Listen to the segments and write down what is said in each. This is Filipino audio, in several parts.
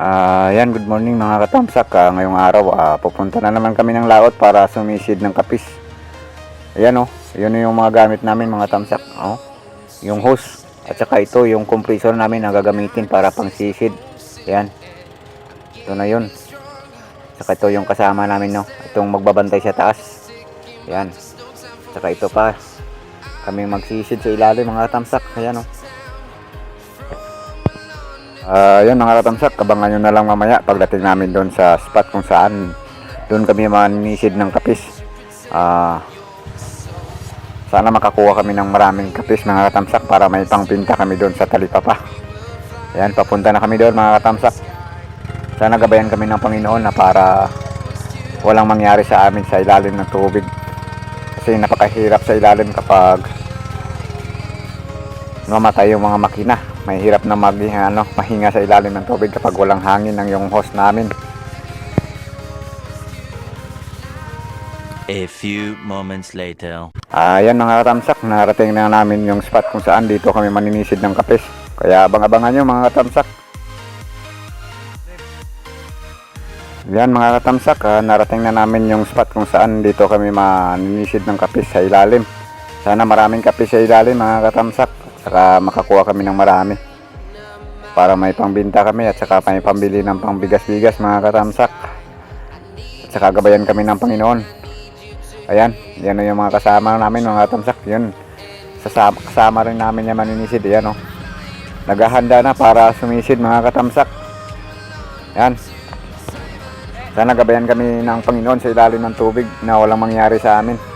Yan, good morning mga katamsak. Ah, ngayong araw, ah, pupunta na naman kami ng laot para sumisid ng kapis. Ayan oh, yun yung mga gamit namin mga tamsak. Oh, yung hose. At saka ito, yung compressor namin na gagamitin para pang sisid. Ayan. Ito na yun. Saka ito yung kasama namin no. Itong magbabantay sa taas. Ayan. Saka ito pa. Kami magsisid sa ilalim mga tamsak. Ayan oh. Ah, yun mga katamsak, abangan nyo na lang mamaya pagdating namin doon sa spot kung saan doon kami manisid ng kapis. Ah, sana makakuha kami ng maraming kapis mga katamsak para may pangpinta kami doon sa talipapa. Ayan, papunta na kami doon mga katamsak. Sana gabayan kami ng Panginoon na para walang mangyari sa amin sa ilalim ng tubig. Kasi napakahirap sa ilalim kapag mamatay yung mga makina. May hirap na mag, ano, mahinga sa ilalim ng tubig kapag walang hangin ng yung hose namin. A few moments later. Ayan mga katamsak, narating na namin yung spot kung saan dito kami maninisid ng kapis. Kaya abang-abangan nyo mga katamsak. Yan mga katamsak, ah, narating na namin yung spot kung saan dito kami maninisid ng kapis sa ilalim. Sana maraming kapis sa ilalim mga katamsak. Saka makakuha kami ng marami. Para may pangbinta kami at saka may pambili ng pangbigas-bigas mga katamsak. At saka gabayan kami ng Panginoon. Ayan, yan na yung mga kasama namin, mga tamsak. Yun, sasama, kasama rin namin yung maninisid. Ayan, oh. Naghahanda na para sumisid, mga katamsak. Yan. Sana gabayan kami ng Panginoon sa ilalim ng tubig na walang mangyari sa amin.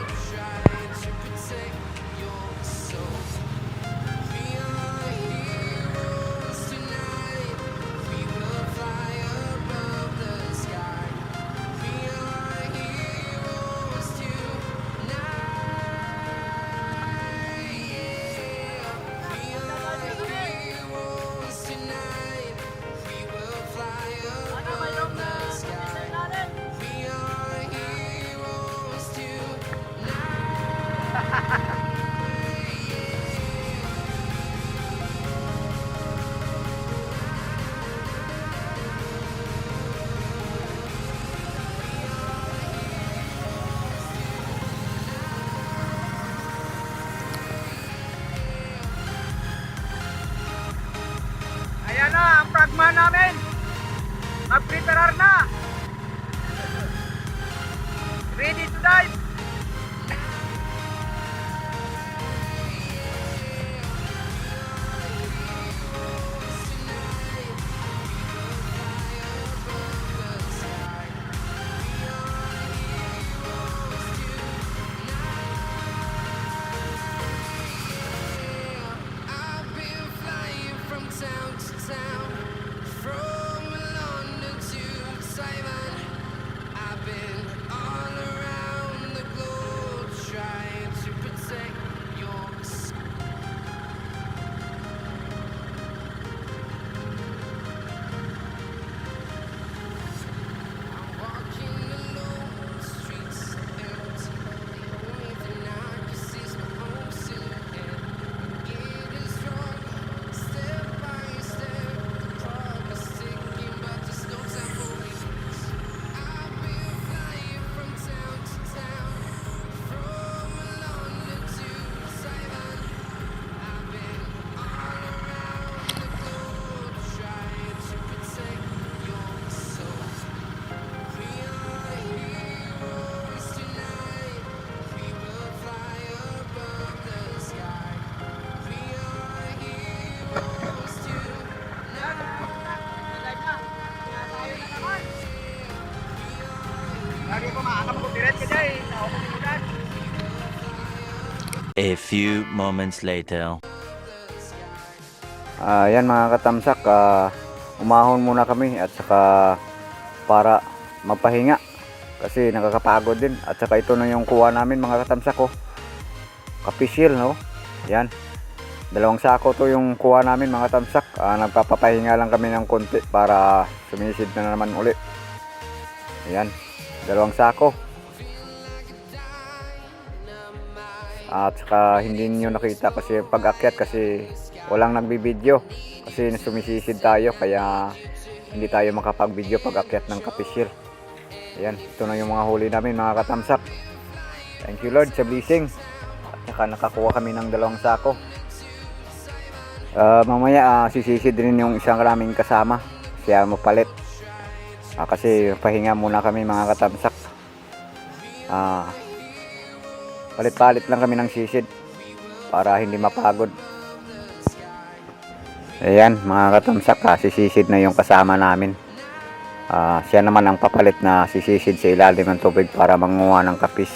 Na, A few moments later. Yan mga katamsak, ah, umahon muna kami at saka para magpahinga kasi nakakapagod din at saka ito na yung kuha namin mga katamsak ko. Kapisil no. Yan. Dalawang sako to yung kuha namin mga katamsak. Ah, nagpapapahinga lang kami ng konti para sumisid na naman uli. Ayan. Dalawang sako. At saka hindi niyo nakita kasi pag akyat kasi walang nagbibideo kasi sumisisig tayo kaya hindi tayo makapag-video pag akyat ng kapis hill. Ayan, ito na yung mga huli namin mga katamsak. Thank you Lord sa blessing. At saka nakakuha kami ng dalawang sako. Ah, mamaya ah, sisisid din yung isang raming kasama. Siya mapalit. Ah, kasi pahinga muna kami mga katamsak. Ah, palit-palit lang kami ng sisid para hindi mapagod. Ayan, mga katamsak, ah, sisisid na yung kasama namin. Ah, siya naman ang papalit na sisisid sa ilalim ng tubig para manguha ng kapis.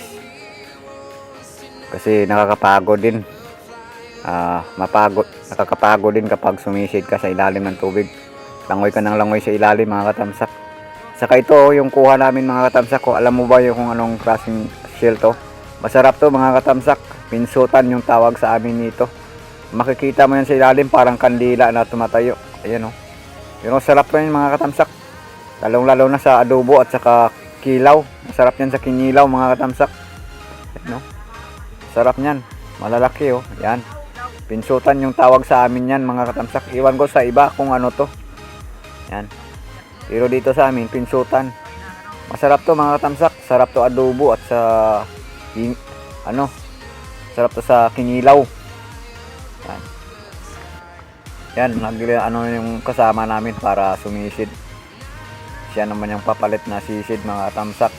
Kasi nakakapagod din. Ah, mapagod, nakakapagod din kapag sumisid ka sa ilalim ng tubig. Langoy ka ng langoy sa ilalim, mga katamsak. Saka ito, yung kuha namin mga katamsak ko, alam mo ba yung kung anong klaseng shell to? Masarap to mga katamsak. Pinsutan yung tawag sa amin nito. Makikita mo yan sa ilalim, parang kandila na tumatayo. Ayan o. Yun o, sarap to yun mga katamsak. Lalong lalo na sa adobo at saka kilaw. Masarap yan sa kinilaw mga katamsak. Ayan o. Sarap niyan. Malalaki o. Yan. Pinsutan yung tawag sa amin yan mga katamsak. Iwan ko sa iba kung ano to. Yan. Pero dito sa amin, pinsutan. Masarap to mga katamsak. Sarap to adobo at sa king- ano, sarap to sa kinilaw. Yan. Yan, nag ano yung kasama namin para sumisid. Siya naman yung papalit na sisid mga katamsak.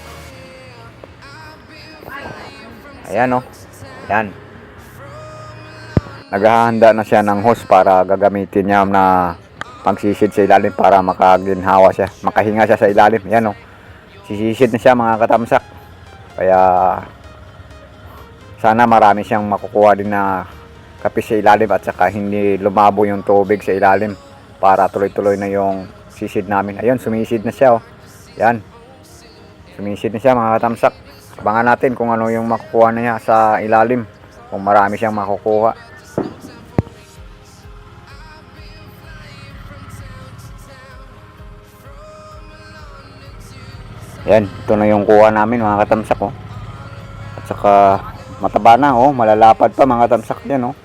Ayan oh. Yan. Naghahanda na siya ng hose para gagamitin niya na pagsisid sa ilalim para makaginhawa siya, makahinga siya sa ilalim. Yan oh. Sisisid na siya mga katamsak. Kaya sana marami siyang makukuha din na kapis sa ilalim at saka hindi lumabo yung tubig sa ilalim para tuloy-tuloy na yung sisid namin. Ayun, sumisid na siya oh. Yan. Sumisid na siya mga katamsak. Abangan natin kung ano yung makukuha niya sa ilalim. Kung marami siyang makukuha. Yan, ito na yung kuha namin mga katamsak oh. At saka mataba na oh, malalapad pa mga katamsak yan oh.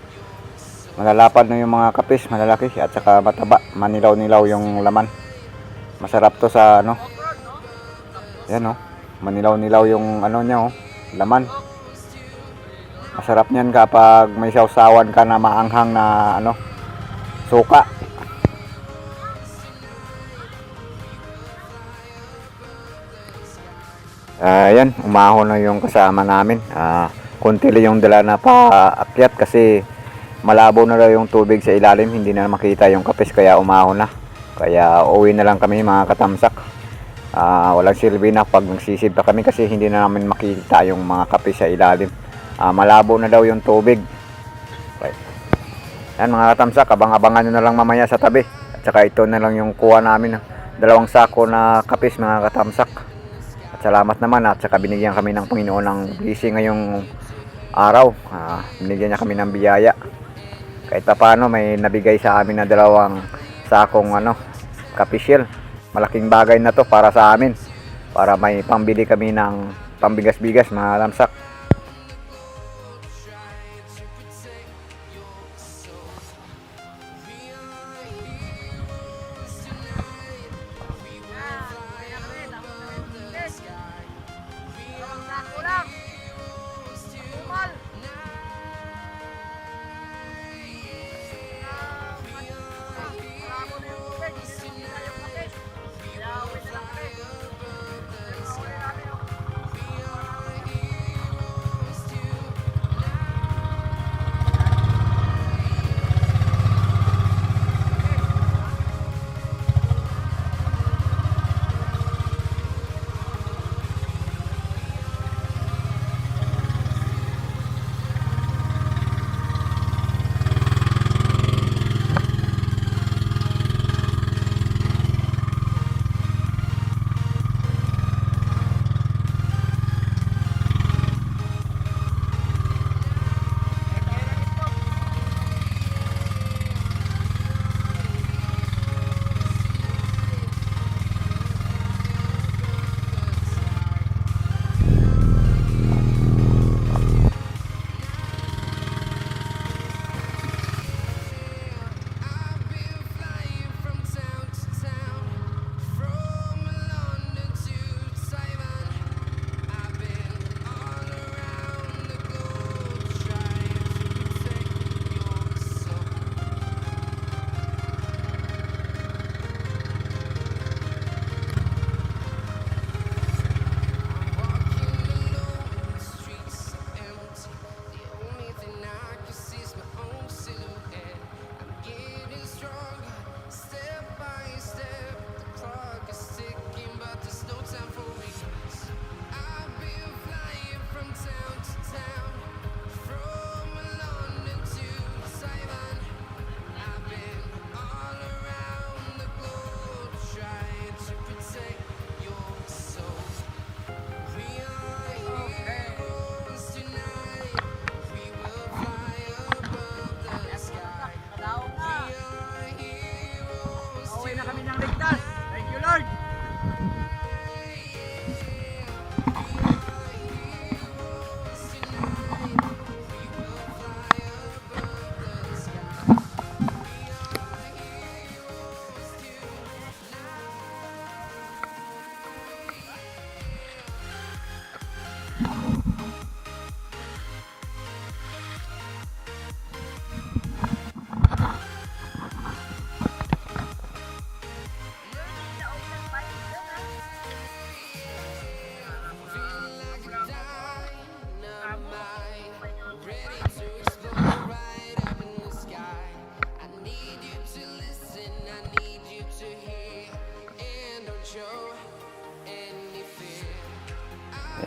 Malalapad na yung mga kapis, malalaki at saka mataba, manilaw-nilaw yung laman. Masarap to sa ano. Yan oh. Manilaw-nilaw yung ano niya oh, laman. Masarap niyan kapag may sausawan ka na maanghang na ano, suka. Ayan, umahon na yung kasama namin. Ah, konti lang yung dala na paakyat kasi malabo na daw yung tubig sa ilalim, hindi na makita yung kapis kaya umahon na. Kaya uwi na lang kami mga katamsak. Ah, walang silbi na pag nagsisid pa kami kasi hindi na namin makita yung mga kapis sa ilalim. Ah, malabo na daw yung tubig. Okay. Yan mga katamsak, abang-abangan nyo na lang mamaya sa tabi. At saka ito na lang yung kuha namin. Dalawang sako na kapis mga katamsak. At salamat naman at saka binigyan kami ng Panginoon ng blessing ngayong araw. Ah, binigyan niya kami ng biyaya. Kahit pa paano may nabigay sa amin na dalawang sakong ano, kapisyel. Malaking bagay na to para sa amin. Para may pambili kami ng pambigas-bigas mga lamsak.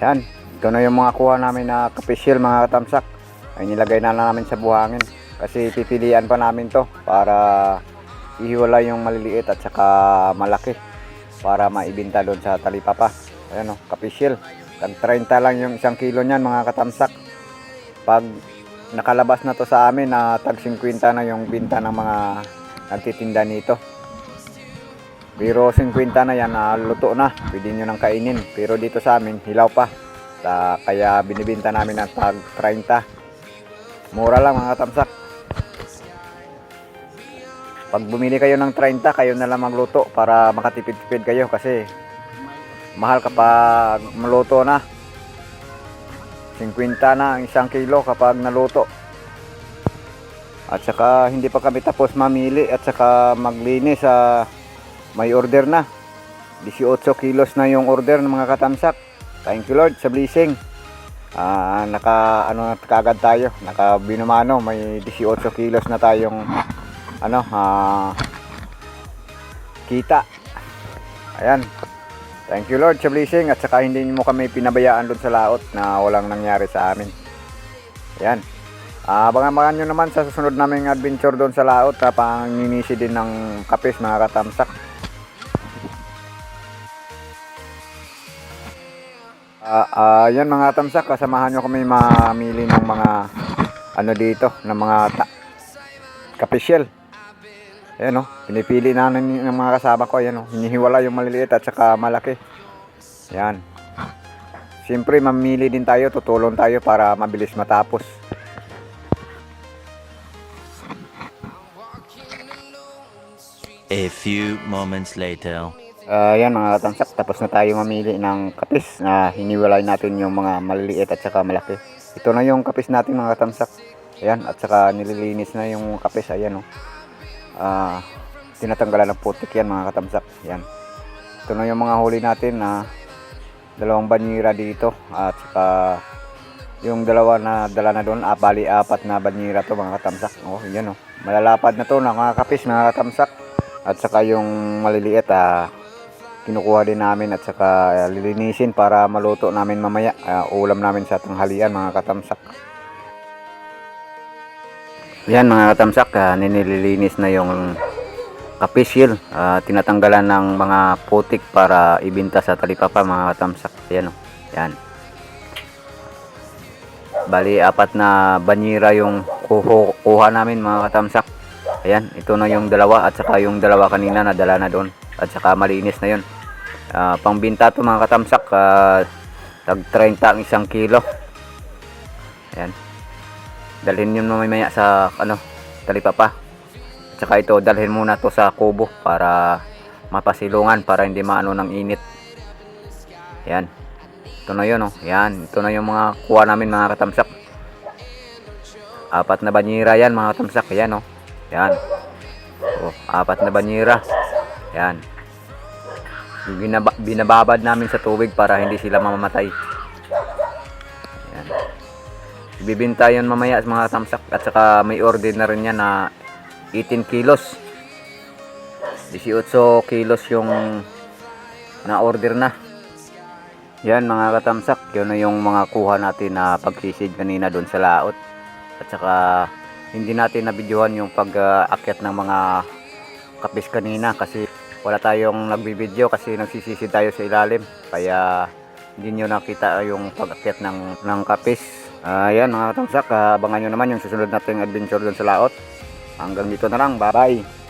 Yan. Ito na yung mga kuha namin na kapisyel mga katamsak. Ay nilagay na lang namin sa buhangin. Kasi pipilian pa namin to para ihiwala yung maliliit at saka malaki para maibinta doon sa talipapa. Ayan o, kapisyel. Tag 30 lang yung isang kilo niyan mga katamsak. Pag nakalabas na to sa amin na tag 50 na yung binta ng mga nagtitinda nito. Pero 50 na yan, na luto na. Pwede nyo nang kainin. Pero dito sa amin, hilaw pa. Sa, kaya binibinta namin ng tag 30. Mura lang mga katamsak. Pag bumili kayo ng 30, kayo na lang magluto para makatipid-tipid kayo kasi mahal kapag maluto na. 50 na ang isang kilo kapag naluto. At saka hindi pa kami tapos mamili at saka maglinis sa may order na. 18 kilos na yung order ng mga katamsak. Thank you Lord sa blessing. Ah, naka ano na kagad tayo, naka binumano, may 18 kilos na tayong ano, ah, kita. Ayan. Thank you Lord sa blessing at saka hindi mo kami pinabayaan doon sa laot na walang nangyari sa amin. Ayan. Ah, abangan nyo naman sa susunod naming adventure doon sa laot na panginisi din ng kapis mga katamsak. Ah, ah, yan mga katamsak, kasamahan nyo kami mamili ng mga ano dito, ng mga ta- kapisyel. Ayan o, pinipili na ng, ng mga kasama ko, ayan o, hinihiwala yung maliliit at saka malaki. Ayan. Siyempre, mamili din tayo, tutulong tayo para mabilis matapos. A few moments later. Yan mga katamsak, tapos na tayo mamili ng kapis na hiniwalay natin yung mga maliliit at saka malaki. Ito na yung kapis natin mga katamsak. Ayan, at saka nililinis na yung kapis. Ayan o. Ah, tinatanggalan ng putik yan mga katamsak. Ayan. Ito na yung mga huli natin na dalawang banyira dito at saka yung dalawa na dala na doon, ah, bali apat na banyira to mga katamsak. Oh, yan oh. Malalapad na to na mga kapis mga katamsak. At saka yung maliliit ah, kinukuha din namin at saka ah, lilinisin para maluto namin mamaya. Ah, ulam namin sa tanghalian mga katamsak. Yan mga katamsak, ah, ninililinis na yung kapisyel. Ah, tinatanggalan ng mga putik para ibinta sa talipapa mga katamsak. Yan o. Yan. Bali, apat na banyira yung kuho, kuha namin mga katamsak. Ayan, ito na yung dalawa at saka yung dalawa kanina na dala na doon. At saka malinis na yun. Ah, pangbinta to mga katamsak, ah, tag 30 ang isang kilo. Ayan. Dalhin yun mamaya sa ano, talipapa. At saka ito, dalhin muna to sa kubo para mapasilungan para hindi maano ng init. Ayan. Ito na yun, oh. Ayan. Ito na yung mga kuha namin mga katamsak. Apat na banyira yan mga katamsak. Ayan, oh. Ayan. Oh, apat na banyira. Ayan. Yung binaba- binababad namin sa tubig para hindi sila mamamatay. Ayan. Ibibinta yun mamaya sa mga tamsak at saka may order na rin yan na 18 kilos. 18 kilos yung na order na. Yan mga katamsak, yun na yung mga kuha natin na pagsisid kanina doon sa laot. At saka hindi natin nabidyohan yung pag-akyat ng mga kapis kanina kasi wala tayong nagbibideo kasi nagsisisi tayo sa ilalim. Kaya hindi nyo nakita yung pag-akyat ng, ng kapis. Ayan mga katamsak, abangan nyo naman yung susunod nating adventure doon sa laot. Hanggang dito na lang, bye bye!